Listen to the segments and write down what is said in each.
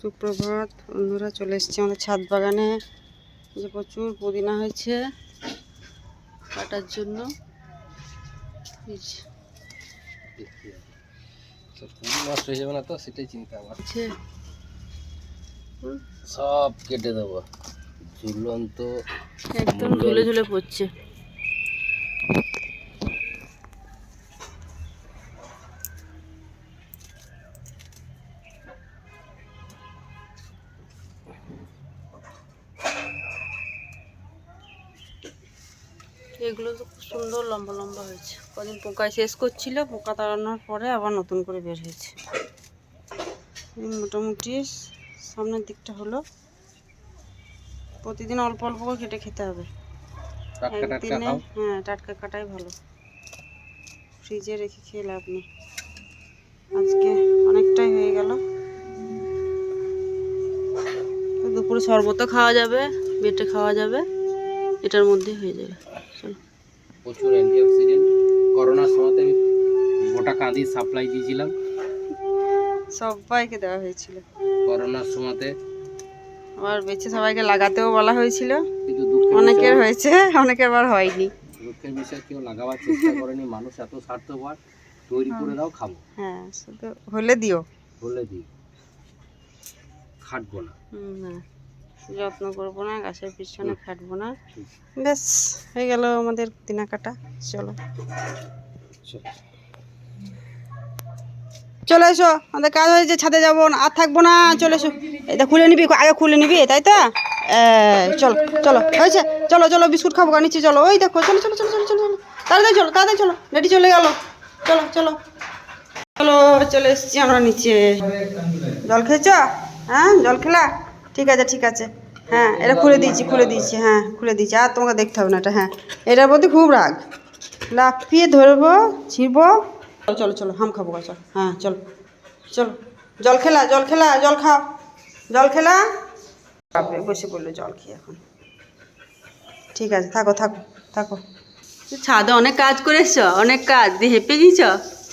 সুপ্রভাত বন্ধুরা চলে এসেছি আমাদের ছাদ বাগানে। যে প্রচুর পুদিনা হয়েছে কাটার জন্য। তো নষ্ট হয়ে যাবে না তো সেটাই চিন্তা আমার। সব কেটে দেবো। ঝুলন্ত একদম ঝুলে ঝুলে পড়ছে। এগুলো তো খুব সুন্দর লম্বা লম্বা হয়েছে। কদিন পোকায় শেষ করছিল পোকা তাড়ানোর পরে আবার নতুন করে বের হয়েছে। মোটামুটি সামনের দিকটা হলো। প্রতিদিন অল্প অল্প করে কেটে খেতে হবে। একদিনে হ্যাঁ টাটকা কাটাই ভালো। ফ্রিজে রেখে খেয়ে লাভ নেই। আজকে অনেকটাই হয়ে গেল। দুপুরে শরবতও খাওয়া যাবে বেটে খাওয়া যাবে। এটার মধ্যে হয়ে যাবে। চলো। প্রচুর অ্যান্টিঅক্সিডেন্ট করোনার সময়তে আমি গোটা কাঁদি সাপ্লাই দিয়েছিলাম। সবাইকে দেওয়া হয়েছিল। করোনার সময়তে। আবার বেছে সবাইকে লাগাতেও বলা হয়েছিল। কিন্তু দুঃখের অনেকের হয়েছে অনেকের আবার হয়নি। দুঃখের বিষয় কেউ লাগাবার চেষ্টা করেনি। মানুষ এত স্বার্থপর তৈরি করে দাও খাব। হ্যাঁ শুধু হলে দিও। হলে দিও। খাটবো না। হুম, না। যত্ন করব না গাছের পিছনে খাটবো না। বেশ হয়ে গেল আমাদের দিনা কাটা। চলো। চলো। এসো আমাদের কাজ হয়েছে ছাদে যাব না আর থাকব না চলে এসো। এটা খুলে নিবি আগে খুলে নিবি তাই তো? চলো চলো হয়েছে। চলো চলো বিস্কুট খাব গা নিচে চলো ওই দেখো চলো চলো চলো চলো চলো চলো। তাড়াতাড়ি চলো তাড়াতাড়ি চলো রেডি চলে গেল। চলো চলো। চলো চলে এসেছি আমরা নিচে। জল খেয়েছ? হ্যাঁ জল খেলা? ঠিক আছে ঠিক আছে। হ্যাঁ এটা খুলে দিয়েছি খুলে দিয়েছি হ্যাঁ খুলে দিয়েছি। আর তোমাকে দেখতে হবে না এটা হ্যাঁ। এটার প্রতি খুব রাগ। লাফিয়ে ধরবো, ছিড়বো। চলো চলো হাম খাব, চলো হ্যাঁ চলো চলো। জল খেলা জল খেলা, জল খাও। জল খেলা। বসে পড়ল জল খেয়ে এখন। ঠিক আছে, থাকো থাকো থাকো। ছাদে অনেক কাজ করেছ, অনেক কাজ। দিয়ে হেঁপে গিয়েছ?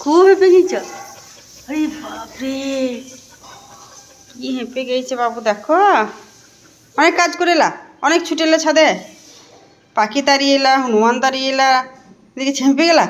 খুব হেঁপে গিয়েছ? বাপরে। কি হেঁপে গেছে বাবু, দেখো। অনেক কাজ করেলা অনেক ছুটেলা ছাদে। পাখি তাড়িয়ে এলা, হনুমান তাড়িয়ে এলা দেখি হেঁপে গেলা?